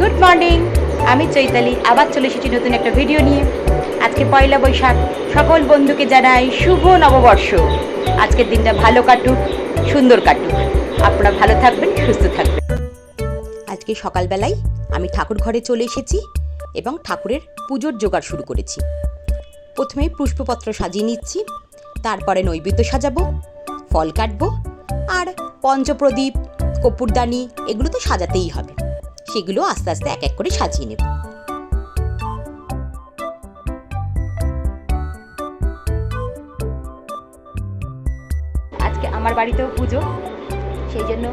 Good morning. আমি চৈতালি, আবার চলে এসেছি নতুন একটা ভিডিও নিয়ে। আজকে পয়লা বৈশাখ, সকল বন্ধুকে জানাই শুভ নববর্ষ। আজকের দিনটা ভালো কাটুক, সুন্দর কাটুক। আপনারা ভালো থাকবেন, সুস্থ থাকবেন। আজকে সকালবেলায় আমি ঠাকুর ঘরে চলে এসেছি এবং ঠাকুরের পুজোর জোগাড় শুরু করেছি। প্রথমে পুষ্পপত্র সাজিয়ে নিচ্ছি, তারপরে নৈবেদ্য সাজাবো, ফল কাটবো, আর পঞ্চপ্রদীপ, কপুরদানি, এগুলো তো সাজাতেই হবে। সেগুলো আস্তে আস্তে এক এক করে সাজিয়ে নেব। আজকে আমার বাড়িতেও পুজো। সেই জন্য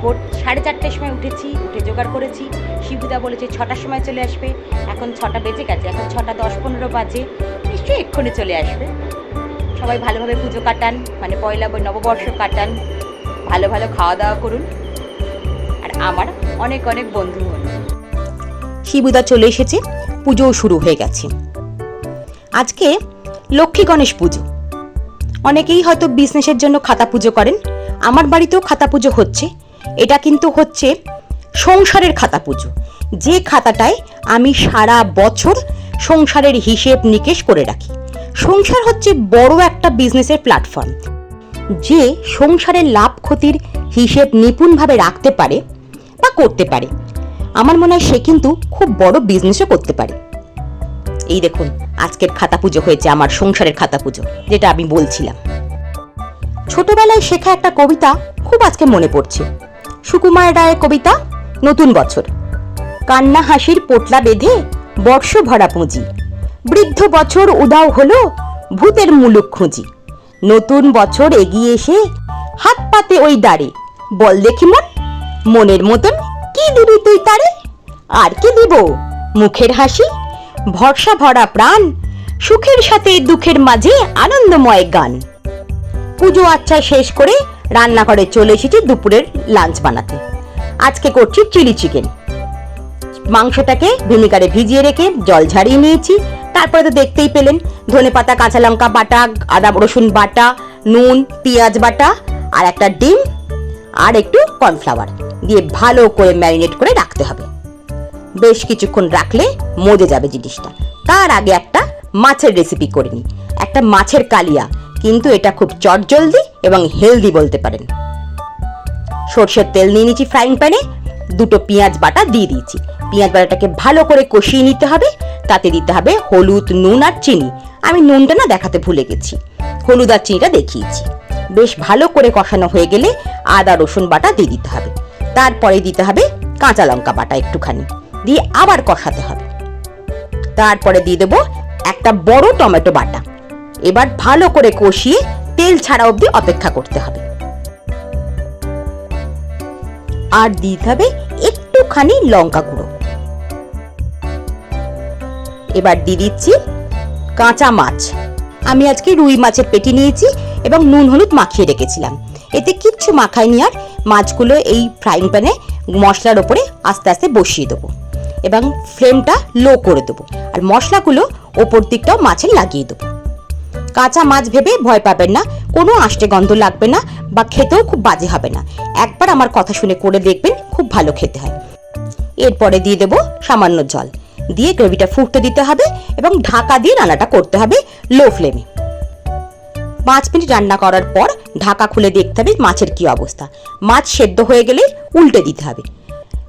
ভোর সাড়ে চারটের সময় উঠেছি, উঠে জোগাড় করেছি। শিবুদা বলেছে ছটার সময় চলে আসবে। এখন ছটা বেজে গেছে, এখন ছটা দশ পনেরো বাজে। নিশ্চয়ই এক্ষুনি চলে আসবে। সবাই ভালোভাবে পুজো কাটান মানে পয়লা নববর্ষ কাটান। ভালো ভালো খাওয়া দাওয়া করুন। আর আমার অনেক অনেক বন্ধু হন শিবুদা চলে এসেছে, পুজোও শুরু হয়ে গেছে। আজকে লক্ষ্মী গণেশ পুজো। অনেকেই হয়তো বিজনেসের জন্য খাতা পুজো করেন, আমার বাড়িতেও খাতা পুজো হচ্ছে। এটা কিন্তু হচ্ছে সংসারের খাতা পুজো। যে খাতাটায় আমি সারা বছর সংসারের হিসেব নিকেশ করে রাখি। সংসার হচ্ছে বড় একটা বিজনেসের প্ল্যাটফর্ম যে সংসারের লাভ ক্ষতির হিসেব নিপুণভাবে রাখতে পারে করতে পারে। আমার মনে হয় সে কিন্তু খুব বড় বিজনেসও করতে পারে। এই দেখুন, আজকের খাতা পুজো হয়েছে, আমার সংসারের খাতা পুজো, যেটা আমি বলছিলাম। ছোটবেলায় শেখা একটা কবিতা খুব আজকে মনে পড়ছে। সুকুমার রায়ের কবিতা, নতুন বছর। কান্না হাসির পোটলা বেঁধে বর্ষ ভরা পুঁজি। বৃদ্ধ বছর উদাও হলো ভূতের মুলুক খুঁজি। নতুন বছর এগিয়ে এসে হাত পাতে ওই দাঁড়ে। বল দেখি মন, মনের মতন দিবি তুই তারে? আর কি দিব? মুখের হাসি, ভরসা ভরা প্রাণ, সুখের সাথে দুঃখের মাঝে আনন্দময় গান। পুজো আচ্ছা শেষ করে রান্নাঘরে চলে এসেছি দুপুরের লাঞ্চ বানাতে। আজকে করছি চিলি চিকেন। মাংসটাকে ভিনিগারে ভিজিয়ে রেখে জল ঝাড়িয়ে নিয়েছি। তারপরে তো দেখতেই পেলেন, ধনে পাতা, কাঁচা লঙ্কা বাটা, আদা, রসুন বাটা, নুন, পেঁয়াজ বাটা, আর একটা ডিম, আর একটু কর্নফ্লাওয়ার। দিয়ে ভালো করে ম্যারিনেট করে রাখতে হবে। বেশ কিছুক্ষণ রাখলে মজে যাবে জিনিসটা। তার আগে একটা মাছের রেসিপি করে নিই। একটা মাছের কালিয়া, কিন্তু এটা খুব চটজলদি এবং হেলদি বলতে পারেন। সর্ষের তেল নিয়ে নিয়েছি ফ্রাইং প্যানে দুটো পেঁয়াজ বাটা দিয়ে দিয়েছি। পেঁয়াজ বাটাটাকে ভালো করে কষিয়ে নিতে হবে। তাতে দিতে হবে হলুদ, নুন আর চিনি। আমি নুনটা না দেখাতে ভুলে গেছি। হলুদ আর চিনিটা দেখিয়েছি। বেশ ভালো করে কষানো হয়ে গেলে আদা, রসুন বাটা দিয়ে দিতে হবে। তারপরে দিতে হবে কাঁচা লঙ্কা বাটা একটুখানি। দিয়ে আবার কষাতে হবে। তারপরে দিয়ে দেবো একটা বড় টমেটো বাটা। এবার ভালো করে কষিয়ে তেল ছাড়া অবধি অপেক্ষা করতে হবে। আর দিতে হবে একটুখানি লঙ্কা গুঁড়ো। এবার দিয়ে দিচ্ছি কাঁচা মাছ। আমি আজকে রুই মাছের পেটি নিয়েছি এবং নুন হলুদ মাখিয়ে রেখেছিলাম। এতে কিচ্ছু মাখাইনি আর মাছগুলো এই ফ্রাইং প্যানে মশলার ওপরে আস্তে আস্তে বসিয়ে দেবো এবং ফ্লেমটা লো করে দেবো। আর মশলাগুলো ওপর দিকটাও মাছে লাগিয়ে দেবো। কাঁচা মাছ ভেবে ভয় পাবেন না, কোনো আষ্টে গন্ধ লাগবে না বা খেতেও খুব বাজে হবে না। একবার আমার কথা শুনে করে দেখবেন খুব ভালো খেতে হয়। এরপরে দিয়ে দেবো সামান্য জল। দিয়ে গ্রেভিটা ফুটতে দিতে হবে এবং ঢাকা দিয়ে রান্নাটা করতে হবে লো ফ্লেমে পাঁচ মিনিট রান্না করার পর ঢাকা খুলে দেখতে হবে মাছের কি অবস্থা। মাছ সেদ্ধ হয়ে গেলে উল্টে দিতে হবে।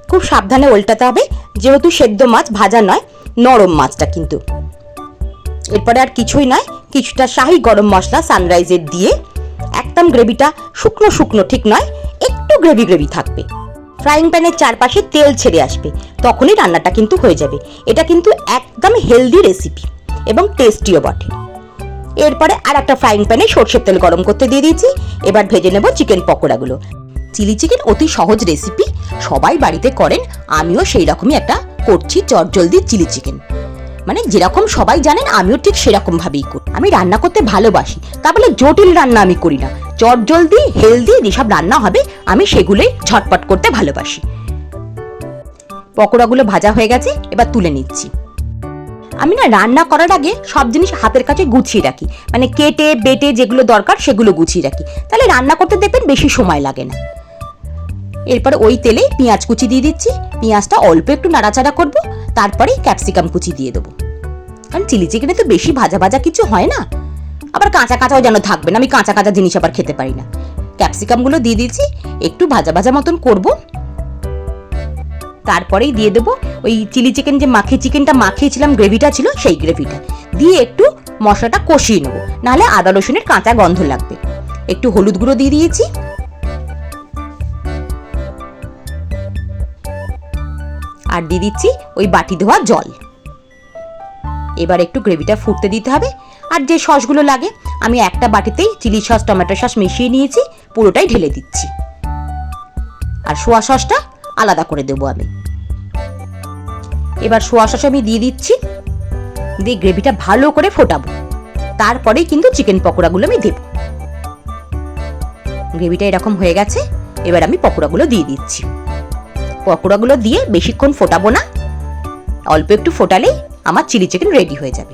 খুব সাবধানে উল্টাতে হবে, যেহেতু সেদ্ধ মাছ ভাজা নয়, নরম মাছটা কিন্তু। এরপরে আর কিছুই নয়, কিছুটা শাহি গরম মশলা সানরাইজের দিয়ে একদম গ্রেভিটা শুকনো শুকনো ঠিক নয়, একটু গ্রেভি গ্রেভি থাকবে। ফ্রাইং প্যানের চারপাশে তেল ছেড়ে আসবে, তখনই রান্নাটা কিন্তু হয়ে যাবে। এটা কিন্তু একদম হেলদি রেসিপি এবং টেস্টিও বটে। এরপরে আর একটা ফ্রাইং প্যানে সর্ষের তেল গরম করতে দিয়ে দিয়েছি। এবার ভেজে নেব চিকেন পকোড়াগুলো। চিলি চিকেন অতি সহজ রেসিপি সবাই বাড়িতে করেন, আমিও সেই রকমই একটা করছি চটজলদি চিলি চিকেন মানে যেরকম সবাই জানেন, আমিও ঠিক সেরকম ভাবেই করি। আমি রান্না করতে ভালোবাসি, তা বলে জটিল রান্না আমি করি না। চটজলদি হেলদি যেসব রান্না হবে, আমি সেগুলোই ঝটপট করতে ভালোবাসি। পকোড়াগুলো ভাজা হয়ে গেছে, এবার তুলে নিচ্ছি। আমি না রান্না করার আগে সব জিনিস হাতের কাছে গুছিয়ে রাখি। মানে কেটে, বেটে যেগুলো দরকার সেগুলো গুছিয়ে রাখি। তাহলে রান্না করতে দেখবেন বেশি সময় লাগে না। এরপর ওই তেলে পেঁয়াজ কুচি দিয়ে দিচ্ছি। পেঁয়াজটা অল্প একটু নাড়াচাড়া করব। তারপরে ক্যাপসিকাম কুচি দিয়ে দেবো। কারণ চিলি চিকেনে তো বেশি ভাজা ভাজা কিছু হয় না। আবার কাঁচা কাঁচাও যেন থাকবে না। আমি কাঁচা কাঁচা জিনিস আবার খেতে পারি না। ক্যাপসিকামগুলো দিয়ে দিয়েছি একটু ভাজা ভাজা মতন করব। তারপরেই দিয়ে দেবো ওই চিলি চিকেন যে মাখিয়ে চিকেনটা মাখিয়েছিলাম গ্রেভিটা ছিল সেই গ্রেভিটা। দিয়ে একটু মশলাটা কষিয়ে নেব, নাহলে আদা রসুনের কাঁচা গন্ধ লাগবে। একটু হলুদ গুঁড়ো দিয়ে দিয়েছি। আর দিয়ে দিচ্ছি ওই বাটি ধোয়া জল। এবার একটু গ্রেভিটা ফুটতে দিতে হবে। আর যে সসগুলো লাগে, আমি একটা বাটিতেই চিলি সস, টমেটো সস মিশিয়ে নিয়েছি, পুরোটাই ঢেলে দিচ্ছি। আর সোয়া সসটা আলাদা করে দেবো আমি। এবার সোয়া সস আমি দিয়ে দিচ্ছি। দিয়ে গ্রেভিটা ভালো করে ফোটাবো। তারপরেই কিন্তু চিকেন পকোড়াগুলো আমি দেব। গ্রেভিটা এরকম হয়ে গেছে, এবার আমি পকোড়াগুলো দিয়ে দিচ্ছি। পকোড়াগুলো দিয়ে বেশিক্ষণ ফোটাবো না। অল্প একটু ফোটালেই আমার চিলি চিকেন রেডি হয়ে যাবে।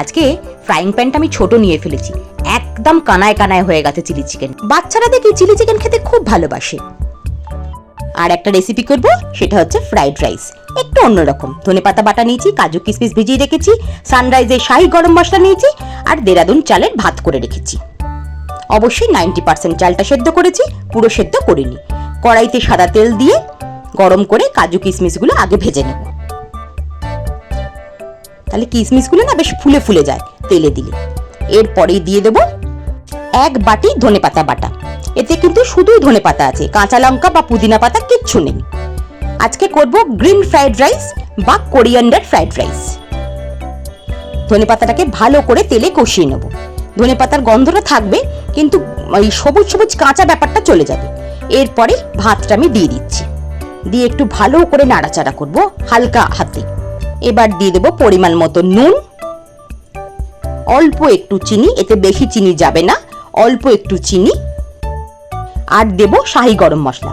আজকে ফ্রাইং প্যানটা আমি ছোট নিয়ে ফেলেছি। একদম কানায় কানায় হয়ে গেছে চিলি চিকেন বাচ্চারা দেখি চিলি চিকেন খেতে খুব ভালোবাসে। আর একটা রেসিপি করব, সেটা হচ্ছে ফ্রাইড রাইস একটু অন্যরকম। ধনে পাতা বাটা নিয়েছি, কাজু কিসমিস ভিজিয়ে রেখেছি সানরাইজের শাহি গরম মশলা নিয়েছি, আর দেরাদুন চালের ভাত করে রেখেছি। অবশ্যই নাইনটি পার্সেন্ট চালটা সেদ্ধ করেছি, পুরো সেদ্ধ করিনি। কড়াইতে সাদা তেল দিয়ে গরম করে কাজু কিশমিশগুলো আগে ভেজে নেব। তাহলে কিশমিশগুলো না বেশ ফুলে ফুলে যায়, তেলে দিলে। এরপরেই দিয়ে দেব এক বাটি ধনে পাতা বাটা। এতে কিন্তু শুধুই ধনে পাতা আছে, কাঁচা লঙ্কা বা পুদিনা পাতা কিচ্ছু নেই। আজকে করব গ্রিন ফ্রাইড রাইস বা কোরিয়ান্ডার ফ্রাইড রাইস। ধনে পাতাটাকে ভালো করে তেলে কষিয়ে নেব। ধনে পাতার গন্ধটা থাকবে, কিন্তু ওই সবুজ সবুজ কাঁচা ব্যাপারটা চলে যাবে। এরপরে ভাতটা আমি দিয়ে দিচ্ছি। দিয়ে একটু ভালো করে নাড়াচাড়া করব হালকা হাতে। এবার দিয়ে দেবো পরিমাণ মতো নুন। অল্প একটু চিনি, এতে বেশি চিনি যাবে না। অল্প একটু চিনি আর দেব শাহি গরম মশলা।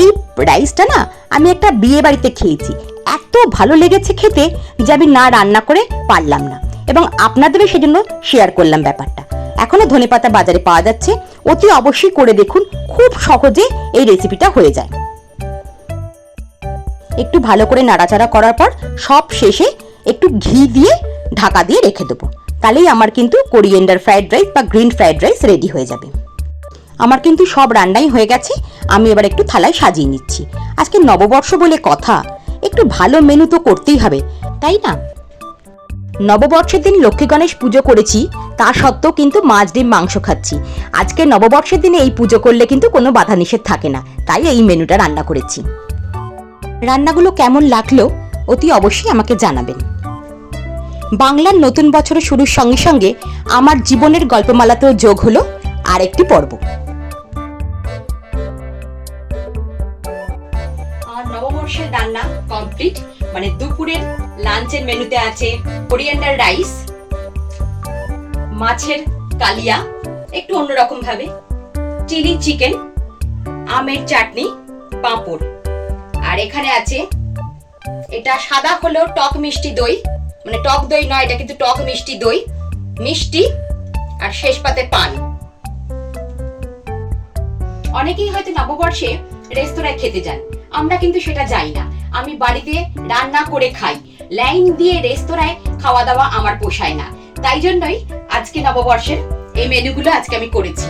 এই রাইসটা না আমি একটা বিয়ে বাড়িতে খেয়েছি। এত ভালো লেগেছে খেতে যে আমি না রান্না করে পারলাম না। এবং আপনাদেরও সেজন্য শেয়ার করলাম ব্যাপারটা। এখনও ধনেপাতা বাজারে পাওয়া যাচ্ছে। অতি অবশ্যই করে দেখুন, খুব সহজে এই রেসিপিটা হয়ে যায়। একটু ভালো করে নাড়াচাড়া করার পর সব শেষে একটু ঘি দিয়ে ঢাকা দিয়ে রেখে দেবো। তাহলেই আমার কিন্তু কোরিয়েন্ডার ফ্রাইড রাইস বা গ্রিন ফ্রাইড রাইস রেডি হয়ে যাবে। আমার কিন্তু সব রান্নাই হয়ে গেছে, আমি এবার একটু থালায় সাজিয়ে নিচ্ছি। আজকে নববর্ষ বলে কথা, একটু ভালো মেনু তো করতেই হবে, তাই না? নববর্ষের দিন লক্ষ্মী গণেশ পুজো করেছি, তা সত্ত্বেও কিন্তু মাছ ডিম মাংস খাচ্ছি। আজকে নববর্ষের দিনে এই পুজো করলে কিন্তু কোনো বাধা নিষেধ থাকে না, তাই এই মেনুটা রান্না করেছি। রান্নাগুলো কেমন লাগল, অতি অবশ্যই আমাকে জানাবেন। বাংলার নতুন বছরের শুরুর সঙ্গে সঙ্গে আমার জীবনের গল্পমালাতেও যোগ হলো আরেকটি পর্ব। মানে দুপুরের লাঞ্চের মেনুতে আছে কোরিয়ান্ডার রাইস মাছের কালিয়া, একটু অন্যরকম ভাবে চিলি চিকেন, আমের চাটনি, পাঁপড়। আর এখানে আছে, এটা সাদা হলো টক মিষ্টি দই মানে টক দই নয়, এটা কিন্তু টক মিষ্টি দই, মিষ্টি আর শেষ পাতে পান। অনেকেই হয়তো নববর্ষে রেস্তোরাঁয় খেতে যান, আমরা কিন্তু সেটা যাই না। আমি বাড়িতে রান্না করে খাই। লাইন দিয়ে রেস্তোরাঁয় খাওয়া দাওয়া আমার পোষায় না। তাই জন্যই আজকে নববর্ষের এই মেনুগুলো আজকে আমি করেছি।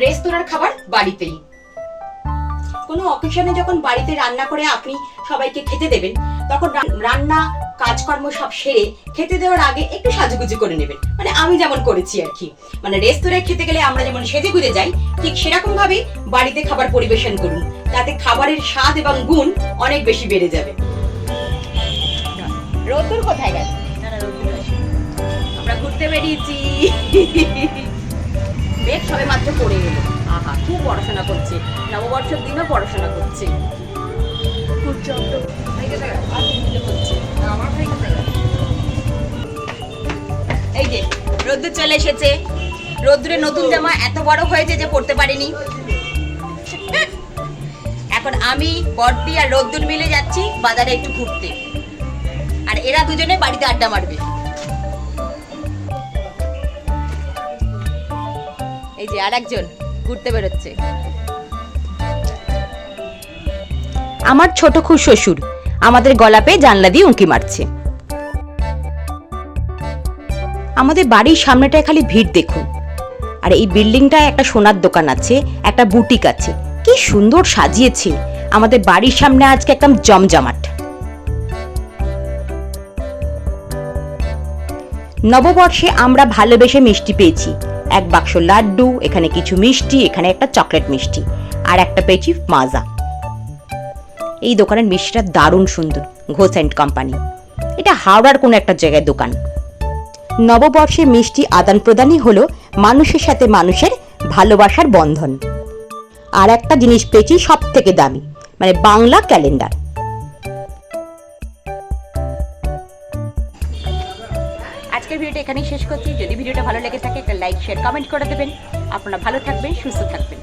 রেস্তোরাঁর খাবার বাড়িতেই। কোনো অকেশনে যখন বাড়িতে রান্না করে আপনি সবাইকে খেতে দেবেন তখন রান্না কাজকর্ম সব সেরে খেতে দেওয়ার আগে একটু সাজুগুজু করে নেবেন। মানে আমি যেমন করেছি আর কি। মানে রেস্তোরাঁয় খেতে গেলে আমরা যেমন সেজে গুজে যাই ঠিক সেরকম ভাবে বাড়িতে খাবার পরিবেশন করুন। তাতে খাবারের স্বাদ এবং গুণ অনেক বেশি বেড়ে যাবে। রোদ্দুর কোথায় গেল? আমরা ঘুরতে বেরিয়েছি। মেঘ সবে মাত্র পড়ে গেল। আহা খুব পড়াশোনা করছে। নববর্ষের দিনও পড়াশোনা করছে। এই যে রোদ্দুর চলে এসেছে। রোদ্দুরে নতুন জামা এত বড় হয়েছে যে পড়তে পারিনি। এখন আমি বড়দি আর রোদ্দুর মিলে যাচ্ছি বাজারে একটু ঘুরতে। আর এরা দুজনে বাড়িতে আড্ডা মারবে। এই যে আর একজন ঘুরতে বেরোচ্ছে। আমার ছোট খুশ শ্বশুর। আমাদের গলাপে জানলা দিয়ে উঁকি মারছে। আমাদের বাড়ির সামনেটায় খালি ভিড় দেখুন। আর এই বিল্ডিংটায় একটা সোনার দোকান আছে, একটা বুটিক আছে। কি সুন্দর সাজিয়েছে। আমাদের বাড়ির সামনে আজকে একদম জমজমাট। নববর্ষে আমরা ভালোবেসে মিষ্টি পেয়েছি। এক বাক্স লাড্ডু, এখানে কিছু মিষ্টি, এখানে একটা চকলেট মিষ্টি। আর একটা পেয়েছি মাজা। এই দোকানের মিষ্টিটা দারুণ সুন্দর, ঘোষ অ্যান্ড কোম্পানি। এটা হাওড়ার কোনো একটা জায়গায় দোকান। নববর্ষে মিষ্টি আদান প্রদানই হলো মানুষের সাথে মানুষের ভালোবাসার বন্ধন। আর একটা জিনিস পেয়েছি সব থেকে দামি মানে বাংলা ক্যালেন্ডার। আজকের ভিডিওটা এখানেই শেষ করছি। যদি ভিডিওটা ভালো লেগে থাকে, একটা লাইক, শেয়ার, কমেন্ট করে দেবেন। আপনারা ভালো থাকবেন, সুস্থ থাকবেন।